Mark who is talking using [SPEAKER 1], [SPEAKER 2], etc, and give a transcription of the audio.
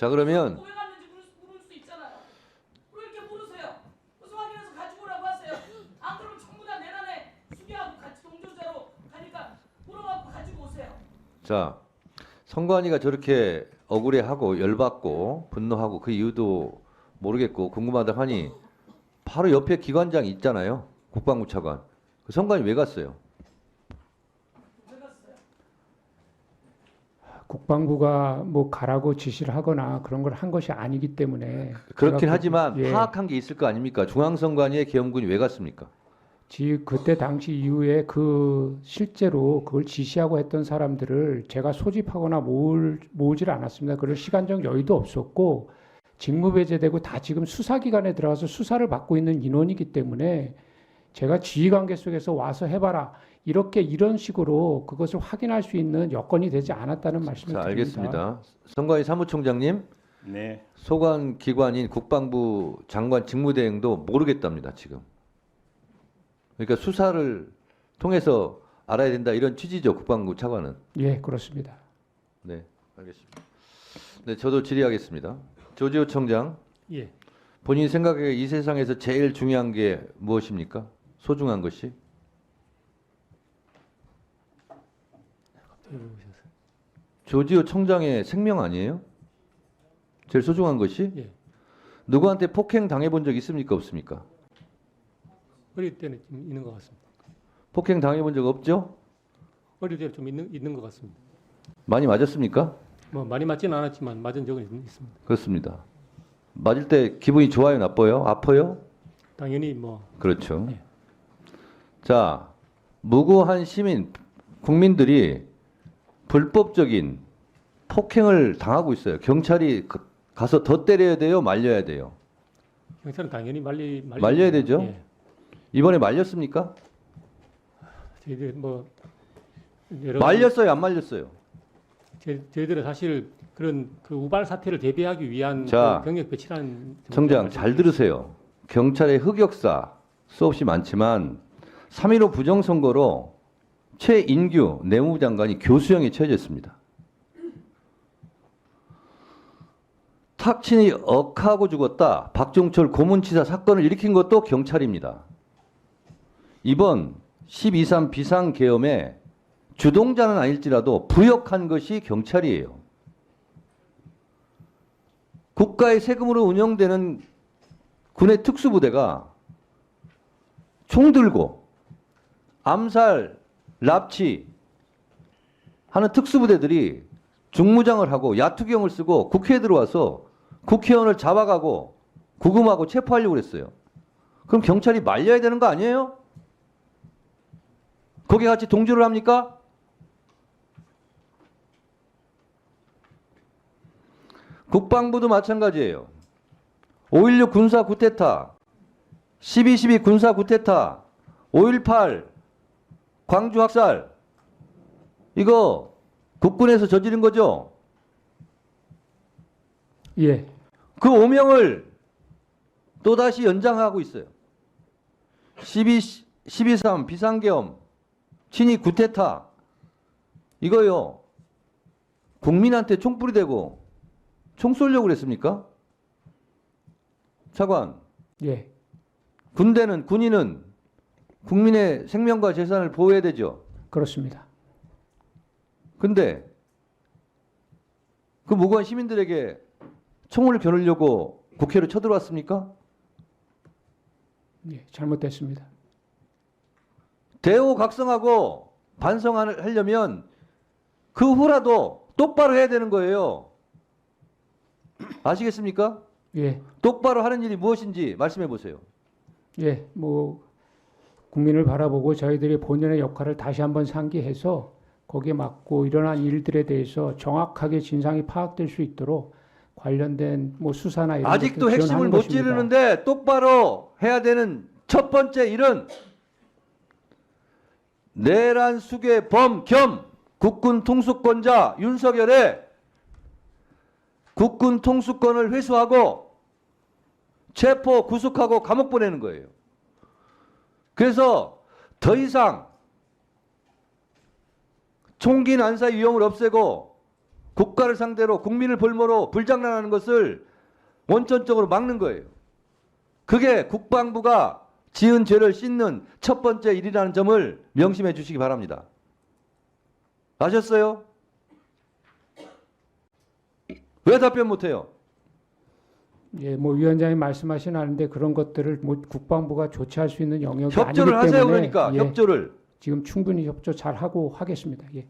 [SPEAKER 1] 자 그러면.
[SPEAKER 2] 자
[SPEAKER 1] 선관위가 저렇게 억울해하고 열받고 분노하고 그 이유도 모르겠고 궁금하다 하니 바로 옆에 기관장이 있잖아요. 국방부 차관. 그 선관위 왜 갔어요?
[SPEAKER 2] 왜 갔어요?
[SPEAKER 3] 국방부가 뭐 가라고 지시를 하거나 그런 걸 한 것이 아니기 때문에
[SPEAKER 1] 그렇긴
[SPEAKER 3] 제가 그-
[SPEAKER 1] 하지만
[SPEAKER 3] 예,
[SPEAKER 1] 파악한 게 있을 거 아닙니까? 중앙선관위의 계엄군이 왜 갔습니까?
[SPEAKER 3] 지 그때 당시 이후에 그 실제로 그걸 지시하고 했던 사람들을 제가 소집하거나 모을 모으질 않았습니다. 그럴 시간적 여유도 없었고 직무 배제되고 다 지금 수사기관에 들어가서 수사를 받고 있는 인원이기 때문에 제가 지휘관계 속에서 와서 해봐라 이렇게 이런 식으로 그것을 확인할 수 있는 여건이 되지 않았다는 말씀을
[SPEAKER 1] 자
[SPEAKER 3] 드립니다.
[SPEAKER 1] 알겠습니다. 선관위 사무총장님
[SPEAKER 4] 네,
[SPEAKER 1] 소관 기관인 국방부 장관 직무대행도 모르겠답니다 지금. 그러니까 수사를 통해서 알아야 된다 이런 취지죠 국방부 차관은.
[SPEAKER 3] 예, 그렇습니다.
[SPEAKER 1] 네, 알겠습니다. 네, 저도 질의하겠습니다. 조지호 청장,
[SPEAKER 5] 예,
[SPEAKER 1] 본인 생각에 이 세상에서 제일 중요한 게 무엇입니까? 소중한 것이? 조지호 청장의 생명 아니에요? 제일 소중한 것이?
[SPEAKER 5] 예.
[SPEAKER 1] 누구한테 폭행 당해본 적 있습니까? 없습니까?
[SPEAKER 5] 어릴 때는 좀 있는 것 같습니다.
[SPEAKER 1] 폭행 당해본 적 없죠?
[SPEAKER 5] 어릴 때는 좀 있는 있는 것 같습니다.
[SPEAKER 1] 많이 맞았습니까?
[SPEAKER 5] 뭐 많이 맞지는 않았지만 맞은 적은 있- 있습니다.
[SPEAKER 1] 그렇습니다. 맞을 때 기분이 좋아요, 나빠요? 아파요?
[SPEAKER 5] 당연히 뭐
[SPEAKER 1] 그렇죠.
[SPEAKER 5] 예.
[SPEAKER 1] 자, 무고한 시민, 국민들이 불법적인 폭행을 당하고 있어요. 경찰이 그- 가서 더 때려야 돼요, 말려야 돼요.
[SPEAKER 5] 경찰은 당연히 말리 말리
[SPEAKER 1] 말려야 되죠?
[SPEAKER 5] 예.
[SPEAKER 1] 이번에 말렸습니까?
[SPEAKER 5] 저희들 뭐 여러
[SPEAKER 1] 말렸어요, 안 말렸어요?
[SPEAKER 5] 저희, 저희들은 사실 그런 그 우발 사태를 대비하기 위한
[SPEAKER 1] 자,
[SPEAKER 5] 그 병력 배치라는
[SPEAKER 1] 청장 잘 들으세요. 경찰의 흑역사 수없이 많지만 3.15 부정선거로 최인규 내무부 장관이 교수형에 처해졌습니다. 탁친이 억하고 죽었다. 박종철 고문치사 사건을 일으킨 것도 경찰입니다. 이번 12.3 비상계엄에 주동자는 아닐지라도 부역한 것이 경찰이에요. 국가의 세금으로 운영되는 군의 특수부대가 총 들고 암살, 납치 하는 특수부대들이 중무장을 하고 야투경을 쓰고 국회에 들어와서 국회의원을 잡아가고 구금하고 체포하려고 그랬어요. 그럼 경찰이 말려야 되는 거 아니에요? 거기 같이 동조를 합니까? 국방부도 마찬가지예요. 5.16 군사 구테타, 12.12 군사 구테타, 5.18 광주 학살, 이거 국군에서 저지른 거죠?
[SPEAKER 3] 예,
[SPEAKER 1] 그 오명을 또다시 연장하고 있어요. 12, 12.3 비상계엄, 친위 구테타, 이거요. 국민한테 총불이 되고 총 쏠려고 그랬습니까? 차관,
[SPEAKER 3] 예,
[SPEAKER 1] 군대는 군인은 국민의 생명과 재산을 보호해야 되죠.
[SPEAKER 3] 그렇습니다.
[SPEAKER 1] 근데 그 무고한 시민들에게 총을 겨누려고 국회로 쳐들어왔습니까?
[SPEAKER 3] 예, 잘못됐습니다.
[SPEAKER 1] 대우각성하고 반성하려면 그 후라도 똑바로 해야 되는 거예요. 아시겠습니까?
[SPEAKER 3] 예,
[SPEAKER 1] 똑바로 하는 일이 무엇인지 말씀해 보세요.
[SPEAKER 3] 예, 뭐 국민을 바라보고 저희들이 본연의 역할을 다시 한번 상기해서 거기에 맞고 일어난 일들에 대해서 정확하게 진상이 파악될 수 있도록 관련된 뭐 수사나 이런
[SPEAKER 1] 아직도 핵심을 못
[SPEAKER 3] 것입니다.
[SPEAKER 1] 찌르는데 똑바로 해야 되는 첫 번째 일은 내란 수괴 범 겸 국군 통수권자 윤석열의 국군 통수권을 회수하고 체포 구속하고 감옥 보내는 거예요. 그래서 더 이상 총기 난사 위험을 없애고 국가를 상대로 국민을 볼모로 불장난하는 것을 원천적으로 막는 거예요. 그게 국방부가 지은 죄를 씻는 첫 번째 일이라는 점을 명심해 주시기 바랍니다. 아셨어요? 왜 답변 못해요?
[SPEAKER 3] 예, 뭐 위원장이 말씀하시는데 그런 것들을 뭐 국방부가 조치할 수 있는 영역이
[SPEAKER 1] 협조를
[SPEAKER 3] 아니기
[SPEAKER 1] 하세요.
[SPEAKER 3] 때문에
[SPEAKER 1] 그러니까
[SPEAKER 3] 예,
[SPEAKER 1] 협조를.
[SPEAKER 3] 지금 충분히 협조 잘 하고 하겠습니다. 예.